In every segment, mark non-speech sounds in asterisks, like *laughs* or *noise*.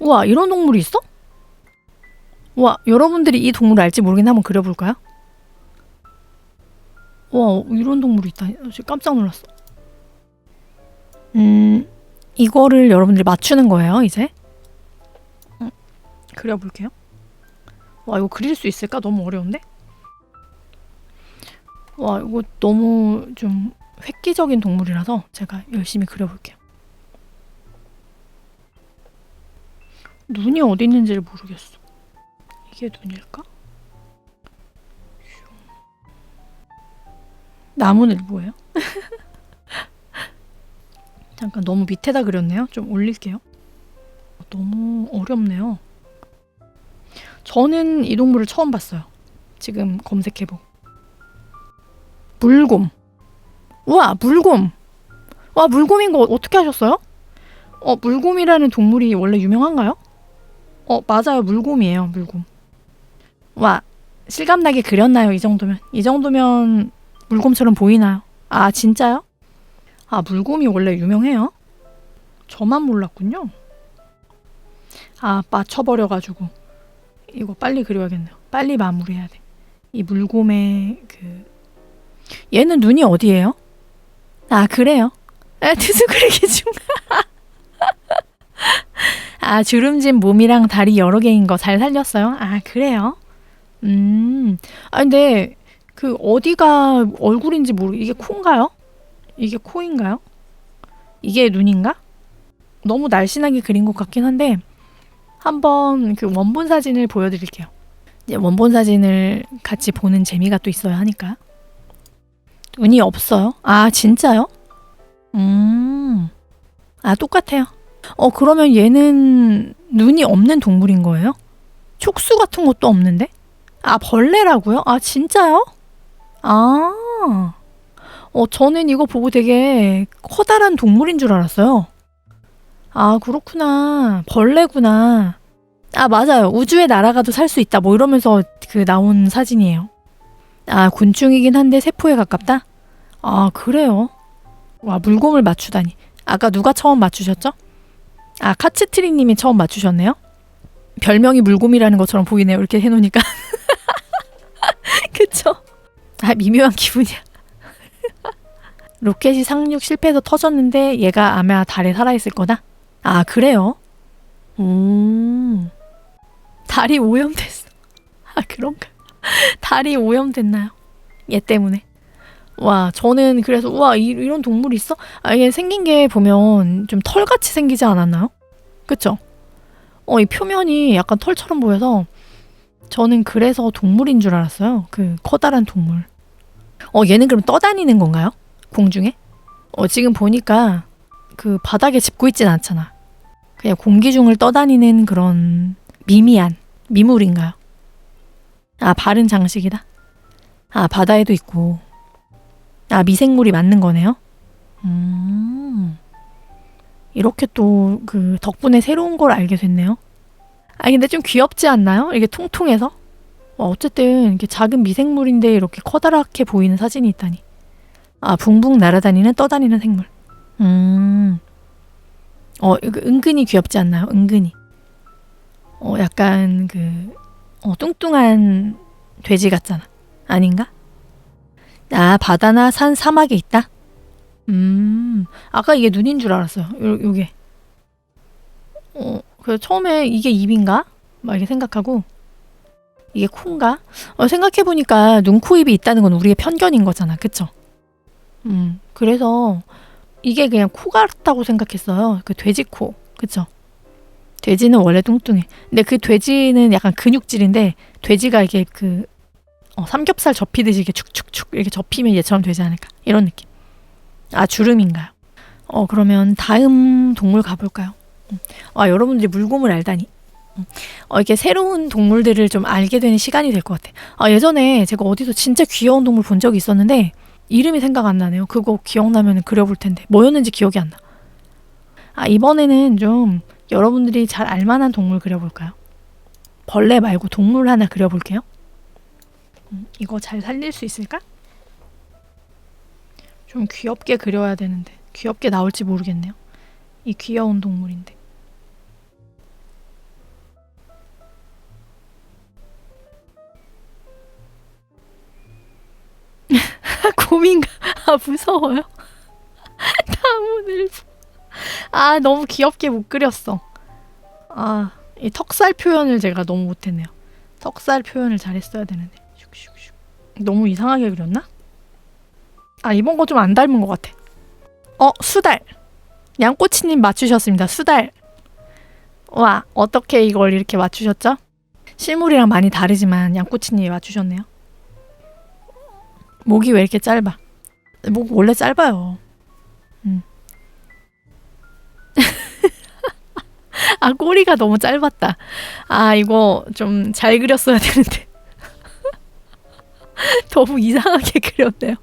우와, 이런 동물이 있어? 우와, 여러분들이 이 동물을 알지 모르겠는데 한번 그려볼까요? 와, 이런 동물이 있다. 진짜 깜짝 놀랐어. 음, 이거를 여러분들이 맞추는 거예요, 이제. 음, 그려볼게요. 와, 이거 그릴 수 있을까? 너무 어려운데? 와, 이거 너무 좀 획기적인 동물이라서 제가 열심히 그려볼게요. 눈이 어디 있는지를 모르겠어. 이게 눈일까? 나무는 뭐예요? *laughs* 잠깐 너무 밑에다 그렸네요. 좀 올릴게요. 너무 어렵네요. 저는 이 동물을 처음 봤어요. 지금 검색해보고. 물곰. 우와, 물곰. 와, 물곰인 거 어떻게 하셨어요? 어, 물곰이라는 동물이 원래 유명한가요? 어, 맞아요. 물곰이에요. 물곰. 와, 실감나게 그렸나요? 이 정도면. 이 정도면 물곰처럼 보이나요? 아, 진짜요? 아, 물곰이 원래 유명해요? 저만 몰랐군요. 아, 맞춰버려가지고. 이거 빨리 그려야겠네요. 빨리 마무리해야 돼. 이 물곰의 그 얘는 눈이 어디예요? 아 그래요? 아, *laughs* 투수 그리기 중. 아 주름진 몸이랑 다리 여러 개인 거 잘 살렸어요. 아 그래요? 음. 아 근데 그 어디가 얼굴인지 모르. 이게 코인가요? 이게 코인가요? 이게 눈인가? 너무 날씬하게 그린 것 같긴 한데 한번 그 원본 사진을 보여드릴게요. 이제 원본 사진을 같이 보는 재미가 또 있어야 하니까. 눈이 없어요? 아, 진짜요? 음. 아, 똑같아요. 어, 그러면 얘는 눈이 없는 동물인 거예요? 촉수 같은 것도 없는데? 아, 벌레라고요? 아, 진짜요? 아. 어, 저는 이거 보고 되게 커다란 동물인 줄 알았어요. 아, 그렇구나. 벌레구나. 아, 맞아요. 우주에 날아가도 살 수 있다. 뭐 이러면서 그 나온 사진이에요. 아, 곤충이긴 한데 세포에 가깝다? 아, 그래요? 와, 물곰을 맞추다니. 아까 누가 처음 맞추셨죠? 아, 카츠트리 님이 처음 맞추셨네요? 별명이 물곰이라는 것처럼 보이네요. 이렇게 해놓으니까. *laughs* 그쵸? 아, 미묘한 기분이야. *laughs* 로켓이 상륙 실패해서 터졌는데 얘가 아마 달에 살아있을 거다? 아, 그래요? 음. 달이 오염됐어. *laughs* 아, 그런가? 달이 오염됐나요? 얘 때문에. 와, 저는 그래서 우와 이, 이런 동물이 있어? 아, 이게 생긴 게 보면 좀 털같이 생기지 않았나요? 그쵸? 어, 이 표면이 약간 털처럼 보여서 저는 그래서 동물인 줄 알았어요. 그 커다란 동물. 어, 얘는 그럼 떠다니는 건가요? 공중에? 어, 지금 보니까 그 바닥에 짚고 있진 않잖아. 그냥 공기 중을 떠다니는 그런 미미한 미물인가요? 아, 바른 장식이다. 아, 바다에도 있고. 아, 미생물이 맞는 거네요? 음. 이렇게 또 그 덕분에 새로운 걸 알게 됐네요. 아, 근데 좀 귀엽지 않나요? 이게 통통해서? 와, 어쨌든 이렇게 작은 미생물인데 이렇게 커다랗게 보이는 사진이 있다니. 아, 붕붕 날아다니는 떠다니는 생물. 음. 어, 이거 은근히 귀엽지 않나요? 은근히. 어, 약간 그, 어, 뚱뚱한 돼지 같잖아. 아닌가? 아, 바다나 산 사막에 있다? 음, 아까 이게 눈인 줄 알았어요. 요, 요게. 어, 그 처음에 이게 입인가? 막 이렇게 생각하고, 이게 코인가? 어, 생각해보니까 눈, 코, 입이 있다는 건 우리의 편견인 거잖아. 그쵸? 음, 그래서 이게 그냥 코 같다고 생각했어요. 그 돼지 코. 그쵸? 돼지는 원래 뚱뚱해. 근데 그 돼지는 약간 근육질인데, 돼지가 이게 그, 어, 삼겹살 접히듯이 이렇게 축축축 이렇게 접히면 얘처럼 되지 않을까. 이런 느낌. 아, 주름인가요? 어, 그러면 다음 동물 가볼까요? 음. 아, 여러분들이 물곰을 알다니. 음. 어, 이게 새로운 동물들을 좀 알게 되는 시간이 될 것 같아. 아, 예전에 제가 어디서 진짜 귀여운 동물 본 적이 있었는데, 이름이 생각 안 나네요. 그거 기억나면 그려볼 텐데. 뭐였는지 기억이 안 나. 아, 이번에는 좀 여러분들이 잘 알만한 동물 그려볼까요? 벌레 말고 동물 하나 그려볼게요. 음, 이거 잘 살릴 수 있을까? 좀 귀엽게 그려야 되는데 귀엽게 나올지 모르겠네요. 이 귀여운 동물인데. *laughs* 고민가 아 무서워요. *laughs* 다문을 아 너무 귀엽게 못 그렸어. 아이 턱살 표현을 제가 너무 못했네요. 턱살 표현을 잘했어야 되는데. 너무 이상하게 그렸나? 아 이번 거 좀 안 닮은 것 같아. 어 수달. 양꼬치님 맞추셨습니다. 수달. 와 어떻게 이걸 이렇게 맞추셨죠? 실물이랑 많이 다르지만 양꼬치님이 맞추셨네요. 목이 왜 이렇게 짧아? 목 원래 짧아요. 음. *laughs* 아 꼬리가 너무 짧았다. 아 이거 좀 잘 그렸어야 되는데 *laughs* 너무 이상하게 그렸네요.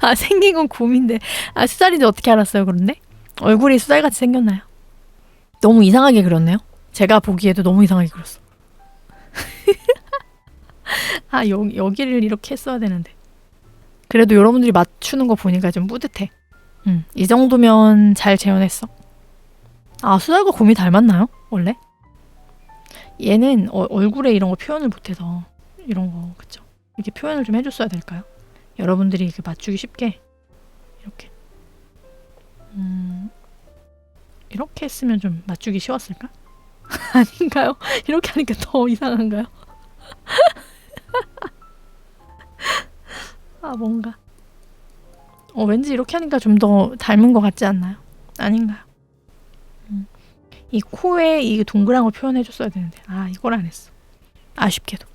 아 생긴 건 곰인데 아 수달인지 어떻게 알았어요? 그런데 얼굴이 수달같이 생겼나요? 너무 이상하게 그렸네요. 제가 보기에도 너무 이상하게 그렸어. *laughs* 아 여, 여기를 이렇게 했어야 되는데 그래도 여러분들이 맞추는 거 보니까 좀 뿌듯해. 음, 이 정도면 잘 재현했어. 아 수달과 곰이 닮았나요? 원래? 얘는 어, 얼굴에 이런 거 표현을 못해서 이런 거 그쵸? 이렇게 표현을 좀 해줬어야 될까요? 여러분들이 이렇게 맞추기 쉽게 이렇게 음, 이렇게 했으면 좀 맞추기 쉬웠을까? *laughs* 아닌가요? 이렇게 하니까 더 이상한가요? *laughs* 아 뭔가 어 왠지 이렇게 하니까 좀 더 닮은 것 같지 않나요? 아닌가요? 음. 이 코에 이 동그란 걸 표현해 줬어야 되는데 아 이걸 안 했어 아쉽게도